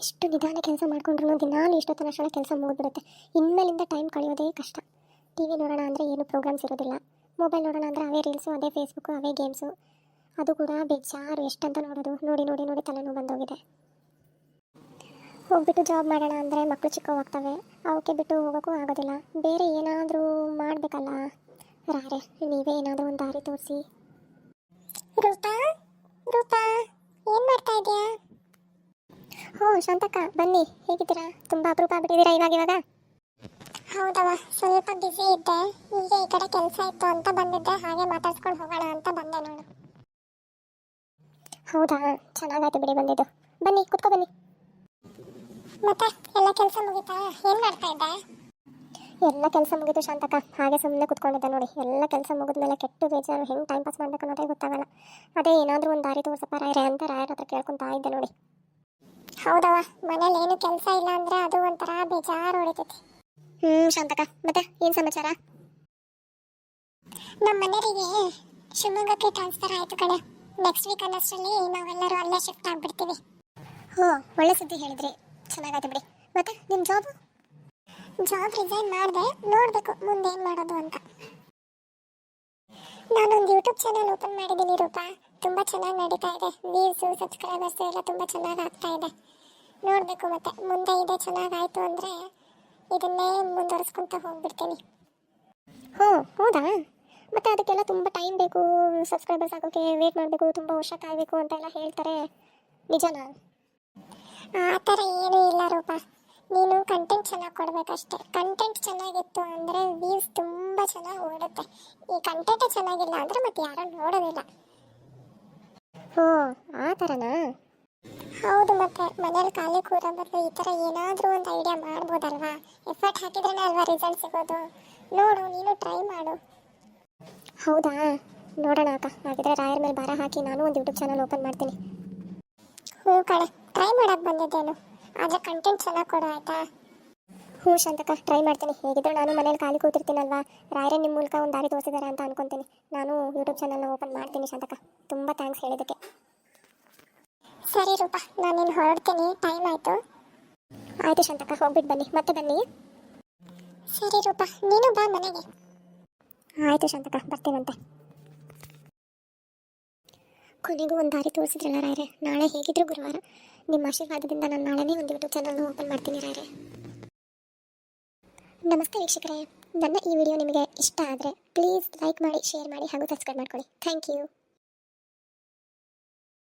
ಎಷ್ಟು ನಿಧಾನ ಕೆಲಸ ಮಾಡ್ಕೊಂಡ್ರು ದಿನಾಲು ಇಷ್ಟೊತ್ತನ ಶಾಲೆ ಕೆಲಸ ಮುಗಿದ್ಬಿಡುತ್ತೆ. ಇನ್ಮೇಲಿಂದ ಟೈಮ್ ಕಳೆಯೋದೇ ಕಷ್ಟ. ಟಿ ವಿ ನೋಡೋಣ ಅಂದರೆ ಏನು ಪ್ರೋಗ್ರಾಮ್ಸ್ ಇರೋದಿಲ್ಲ. ಮೊಬೈಲ್ ನೋಡೋಣ ಅಂದರೆ ಅವೇ ರೀಲ್ಸು ಅದೇ ಫೇಸ್ಬುಕ್ಕು ಅವೇ ಗೇಮ್ಸು ಅದು ಕೂಡ ಬೇಜಾರು. ಎಷ್ಟಂತ ನೋಡೋದು? ನೋಡಿ ನೋಡಿ ನೋಡಿ ತಲೆನೋವು ಬಂದೋಗಿದೆ. ಹೋಗ್ಬಿಟ್ಟು ಜಾಬ್ ಮಾಡೋಣ ಅಂದರೆ ಮಕ್ಕಳು ಚಿಕ್ಕವಾಗ್ತವೆ ಅವಕ್ಕೆ ಬಿಟ್ಟು ಹೋಗೋಕ್ಕೂ ಆಗೋದಿಲ್ಲ. ಬೇರೆ ಏನಾದರೂ ಮಾಡಬೇಕಲ್ಲ? ರಾರೆ, ನೀವೇ ಏನಾದರೂ ಒಂದು ದಾರಿ ತೋರಿಸಿ. ಏನು ಮಾಡ್ತಾ ಇದೆಯಾ? ಹೋ ಶಾಂತಕ್ಕ ಬನ್ನಿ. ಹೇಗಿದ್ದೀರಾ? ತುಂಬ ಅಪರೂಪ ಆಗ್ಬಿಟ್ಟಿದ್ದೀರಾ ಇವಾಗ ಇವಾಗ? ಹೌದವ ಸ್ವಲ್ಪ ಬ್ಯುಸಿ ಇದ್ದೆ. ಈಗ ಈ ಕಡೆ ಕೆಲಸ ಇತ್ತು ಅಂತ ಬಂದಿದ್ದೆ. ಹಾಗೆ ಮಾತಾಡ್ಸ್ಕೊಂಡು ಹೋಗೋಣ ಅಂತ ಬಂದೆ ನೋಡು. ಹೌದಾ? ಚೆನ್ನಾಗಾಯ್ತು ಬಿಡಿ ಬಂದಿದ್ದು. ಬನ್ನಿ ಕುತ್ಕೋ ಬನ್ನಿ. ಮತ್ತೆ ಎಲ್ಲ ಕೆಲಸ ಮುಗಿತಾ? ಏನು ಮಾಡ್ತಾ ಇದ್ದೆ? ಎಲ್ಲ ಕೆಲಸ ಮುಗಿದು ಶಾಂತಕ ಹಾಗೆ ಸುಮ್ಮನೆ ಕುತ್ಕೊಂಡಿದ್ದೆ ನೋಡಿ. ಎಲ್ಲ ಕೆಲಸ ಮುಗಿದ್ಮೇಲೆ ಕೆಟ್ಟು ಬೇಜಾರು ಹೆಂಗೆ ಟೈಮ್ ಪಾಸ್ ಮಾಡಬೇಕು ಅನ್ನೋದೇ ಗೊತ್ತಾಗಲ್ಲ. ಅದೇ ಏನಾದರೂ ಒಂದು ದಾರಿ ತೋರ್ಸಪ್ಪ ರಾಯರೇ ಅಂತ ರಾಯರ ಹತ್ರ ಕೇಳ್ಕೊಂತಾ ಇದ್ದೆ ನೋಡಿ. ಹೌದವ ಮನೇಲಿ ಏನು ಕೆಲಸ ಇಲ್ಲ ಅಂದ್ರೆ ಅದು ಒಂಥರ ಬೇಜಾರು ಹೊಡಿತೈತಿ. ಹ್ಮ್ ಶಾಂತಕ ಮತ್ತೆ ಏನ್ ಸಮಾಚಾರ? ನಮ್ಮ ಮನೆಯವರಿಗೆ ಶಿವಮೊಗ್ಗಕ್ಕೆ ಟ್ರಾನ್ಸ್ಫರ್ ಆಯ್ತು ಕಣೆ. ನೆಕ್ಸ್ಟ್ ವೀಕ್ ಅನ್ನಷ್ಟರಲ್ಲಿ ನಾವೆಲ್ಲರೂ ಅಲ್ಲೇ ಶಿಫ್ಟ್ ಆಗ್ಬಿಡ್ತೀವಿ. ಹೋ ಒಳ್ಳೆ ಸುದ್ದಿ ಹೇಳಿದ್ರಿ. ಚೆನ್ನಾಗಾಯ್ತು ಬಿಡಿ. ಮತ್ತೆ ನಿಮ್ಮ ಜಾಬ್ ಜಾಬ್ ರಿಸೈನ್ ಮಾಡಿದೆ ನೋಡಬೇಕು ಮುಂದೆ ಏನು ಮಾಡೋದು ಅಂತ. ನಾನೊಂದು ಯೂಟ್ಯೂಬ್ ಚಾನಲ್ ಓಪನ್ ಮಾಡಿದ್ದೀನಿ ರೂಪಾ. ತುಂಬ ಚೆನ್ನಾಗಿ ನಡೀತಾ ಇದೆ. ವ್ಯೂಸು ಸಬ್ಸ್ಕ್ರೈಬರ್ಸ್ ಎಲ್ಲ ತುಂಬ ಚೆನ್ನಾಗಿ ಆಗ್ತಾ ಇದೆ. ನೋಡಬೇಕು ಮತ್ತೆ. ಮುಂದೆ ಇದೆ ಚೆನ್ನಾಗಾಯಿತು ಅಂದರೆ ಇದನ್ನೇ ಮುಂದುವರಿಸ್ಕೊಂತ ಹೋಗ್ಬಿಡ್ತೀನಿ. ಹ್ಞೂ ಹೌದಾ? ಮತ್ತೆ ಅದಕ್ಕೆಲ್ಲ ತುಂಬ ಟೈಮ್ ಬೇಕು. ಸಬ್ಸ್ಕ್ರೈಬರ್ಸ್ ಆಗೋಕ್ಕೆ ವೇಟ್ ಮಾಡಬೇಕು. ತುಂಬ ವರ್ಷ ಕಾಯಬೇಕು ಅಂತ ಎಲ್ಲ ಹೇಳ್ತಾರೆ. ನಿಜನಾ? ಆ ಥರ ಏನೂ ಇಲ್ಲ ರೂಪ. ನೀನು ಕಂಟೆಂಟ್ ಚೆನ್ನಾಗಿ ಕೊಡಬೇಕಷ್ಟೆ. ಕಂಟೆಂಟ್ ಚೆನ್ನಾಗಿತ್ತು ಅಂದರೆ ವ್ಯೂಸ್ ತುಂಬ ಚೆನ್ನಾಗಿ ಓಡುತ್ತೆ. ಈ ಕಂಟೆಂಟೇ ಚೆನ್ನಾಗಿಲ್ಲ ಅಂದರೆ ಮತ್ತೆ ಯಾರೂ ನೋಡೋದಿಲ್ಲ. ಓ ಆ ಥರನಾ ಹೌದು ಮತ್ತೆ ಮನೇಲಿ ಖಾಲಿ ಕೂರೋ ಬದಲು ಈ ಥರ ಏನಾದರೂ ಒಂದು ಐಡಿಯಾ ಮಾಡ್ಬೋದಲ್ವಾ? ಎಫರ್ಟ್ ಹಾಕಿದ್ರೆ ಅಲ್ವಾ ರಿಸಲ್ಟ್ ಸಿಗೋದು? ನೋಡು ನೀನು ಟ್ರೈ ಮಾಡು. ಹೌದಾ? ನೋಡೋಣ ಅಕ್ಕ ಹಾಗಿದ್ರೆ ರಾಯರ ಮೇಲೆ ಬರ ಹಾಕಿ ನಾನು ಒಂದು ಯೂಟ್ಯೂಬ್ ಚಾನಲ್ ಓಪನ್ ಮಾಡ್ತೀನಿ. ಹ್ಞೂ ಕಣೆ ಟ್ರೈ ಮಾಡಕ್ಕೆ ಬಂದಿದ್ದೇನು. ಆದರೆ ಕಂಟೆಂಟ್ ಚೆನ್ನಾಗಿ ಕೊಡು ಆಯ್ತಾ? ಹ್ಞೂ ಶಾಂತಕ ಟ್ರೈ ಮಾಡ್ತೀನಿ. ಹೇಗಿದ್ರು ನಾನು ಮನೇಲಿ ಖಾಲಿ ಕೂತಿರ್ತೀನಲ್ವಾ? ರಾಯರೇ ನಿಮ್ಮ ಮೂಲಕ ಒಂದು ದಾರಿ ತೋರಿಸಿದ್ದಾರೆ ಅಂತ ಅನ್ಕೊತೀನಿ. ನಾನು ಯೂಟ್ಯೂಬ್ ಚಾನಲ್ನ ಓಪನ್ ಮಾಡ್ತೀನಿ ಶಾಂತಕ ತುಂಬ ಥ್ಯಾಂಕ್ಸ್ ಹೇಳಿದ್ದಕ್ಕೆ. ಸರಿ ರೂಪ, ನಾನು ನೀನು ಹೊರಡ್ತೀನಿ. ಟೈಮ್ ಆಯಿತು. ಆಯಿತು ಶಾಂತಕ ಹೋಗ್ಬಿಟ್ಟು ಬನ್ನಿ. ಮತ್ತೆ ಬನ್ನಿ. ಸರಿ ರೂಪ, ನೀನು ಬಾ ಮನೆಗೆ. ಆಯಿತು ಶಾಂತಕ ಬರ್ತೀನಂತೆ ಕೊನೆಗೂ ಒಂದು ದಾರಿ ತೋರಿಸಿದ್ರಲ್ಲ ರಾಯರೇ. ನಾಳೆ ಹೇಗಿದ್ರು ಗುರುವಾರ. ನಿಮ್ಮ ಆಶೀರ್ವಾದದಿಂದ ನಾನು ನಾಳೆನೇ ಒಂದು ಯೂಟ್ಯೂಬ್ ಚಾನಲ್ನ ಓಪನ್ ಮಾಡ್ತೀನಿ ರಾಯರೇ. ನಮಸ್ತೆ ವೀಕ್ಷಕರೇ. ನನ್ನ ಈ ವಿಡಿಯೋ ನಿಮಗೆ ಇಷ್ಟ ಆದರೆ ಪ್ಲೀಸ್ ಲೈಕ್ ಮಾಡಿ ಶೇರ್ ಮಾಡಿ ಹಾಗೂ ಸಬ್ಸ್ಕ್ರೈಬ್ ಮಾಡ್ಕೊಳ್ಳಿ. Thank you